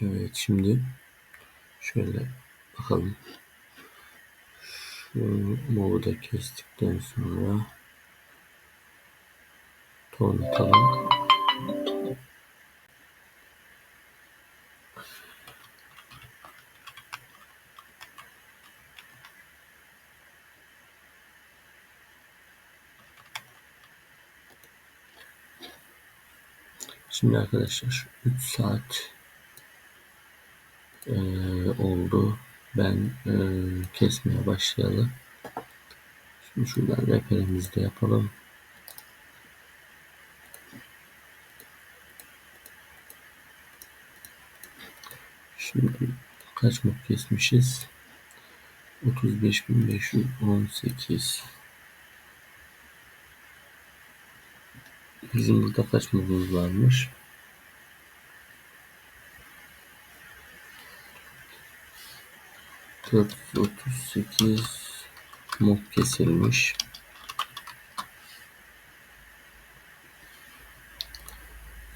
Evet şimdi şöyle bakalım. Şu movu da kestikten sonra ton atalım. Şimdi arkadaşlar 3 saat e, oldu. Ben e, kesmeye başlayalım. Şimdi şuradan rehberimizi de yapalım. Şimdi kaç muk kesmişiz? 35.518 Bizim burada kaç mukumuz varmış? Dört otuz sekiz muk kesilmiş.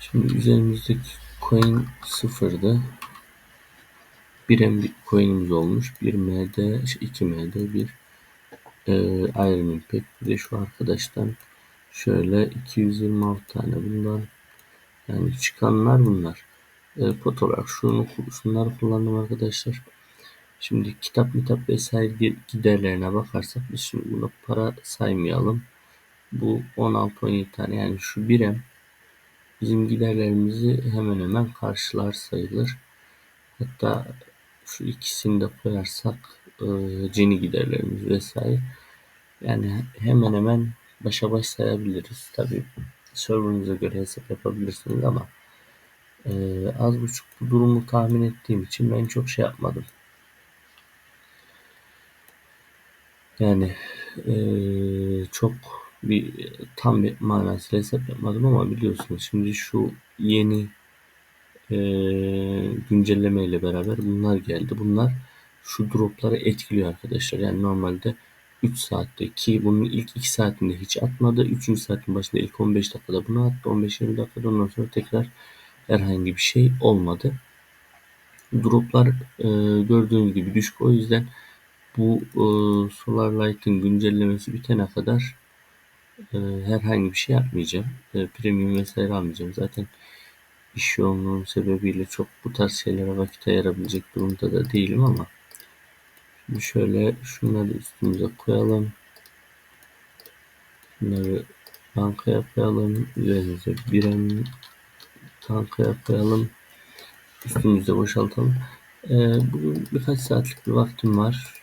Şimdi üzerimizdeki coin sıfırdı. Bir M coin'imiz olmuş. Bir MD, iki MD, bir e, Iron Impact. Bir de şu arkadaştan şöyle 226 tane bundan yani çıkanlar bunlar. E, pot olarak şunu, şunları kullandım arkadaşlar. Şimdi kitap mitap vesaire giderlerine bakarsak biz şimdi buna para saymayalım. Bu 16-17 tane yani şu birem bizim giderlerimizi hemen hemen karşılar sayılır. Hatta şu ikisini de koyarsak e, cini giderlerimiz vesaire yani hemen hemen başa baş sayabiliriz. Tabi serverınıza göre hesap yapabilirsiniz ama e, az buçuk bu durumu tahmin ettiğim için ben çok şey yapmadım. Yani e, çok bir tam bir manasıyla hesap yapmadım ama biliyorsunuz şimdi şu yeni e, güncelleme ile beraber bunlar geldi. Bunlar şu dropları etkiliyor arkadaşlar. Yani normalde 3 saatte ki bunun ilk 2 saatinde hiç atmadı. 3. saatin başında ilk 15 dakikada bunu attı. 15-20 dakikada ondan sonra tekrar herhangi bir şey olmadı. Droplar e, gördüğünüz gibi düşük. O yüzden bu e, Solarlight'ın güncellemesi bitene kadar e, herhangi bir şey yapmayacağım. E, premium vesaire almayacağım. Zaten iş yoğunluğum sebebiyle çok bu tarz şeylere vakit ayırabilecek durumda da değilim ama şimdi şöyle şunları üstümüze koyalım. Bunları bankaya koyalım. Üzerimize birem tankaya koyalım. Üstümüzde boşaltalım. Ee, bugün birkaç saatlik bir vaktim var.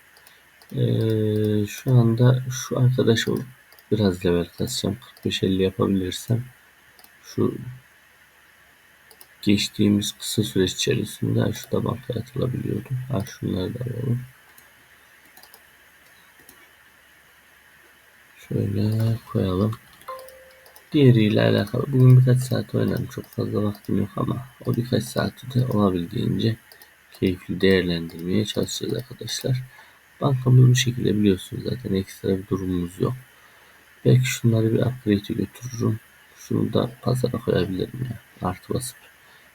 Ee, şu anda şu arkadaşı biraz level kasacağım. 45-50 yapabilirsem şu geçtiğimiz kısa süreç içerisinde şu da bankaya atılabiliyordu. Ha şunları da alalım. Şöyle koyalım. Diğeriyle alakalı bugün birkaç saat oynadım. Çok fazla vaktim yok ama o birkaç saati de olabildiğince keyifli değerlendirmeye çalışacağız arkadaşlar. Bankamız bu şekilde biliyorsunuz zaten ekstra bir durumumuz yok. Belki şunları bir upgrade'e götürürüm. Şunu da pazara koyabilirim ya. Artı basıp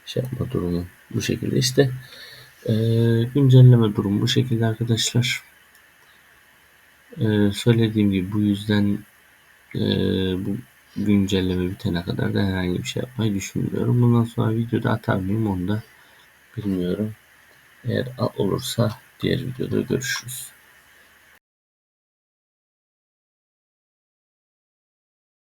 şey yapma durumu bu şekilde işte. Ee, güncelleme durumu bu şekilde arkadaşlar. Ee, söylediğim gibi bu yüzden e, bu güncelleme bitene kadar da herhangi bir şey yapmayı düşünmüyorum. Bundan sonra videoda atar mıyım onu da bilmiyorum. Eğer olursa diğer videoda görüşürüz.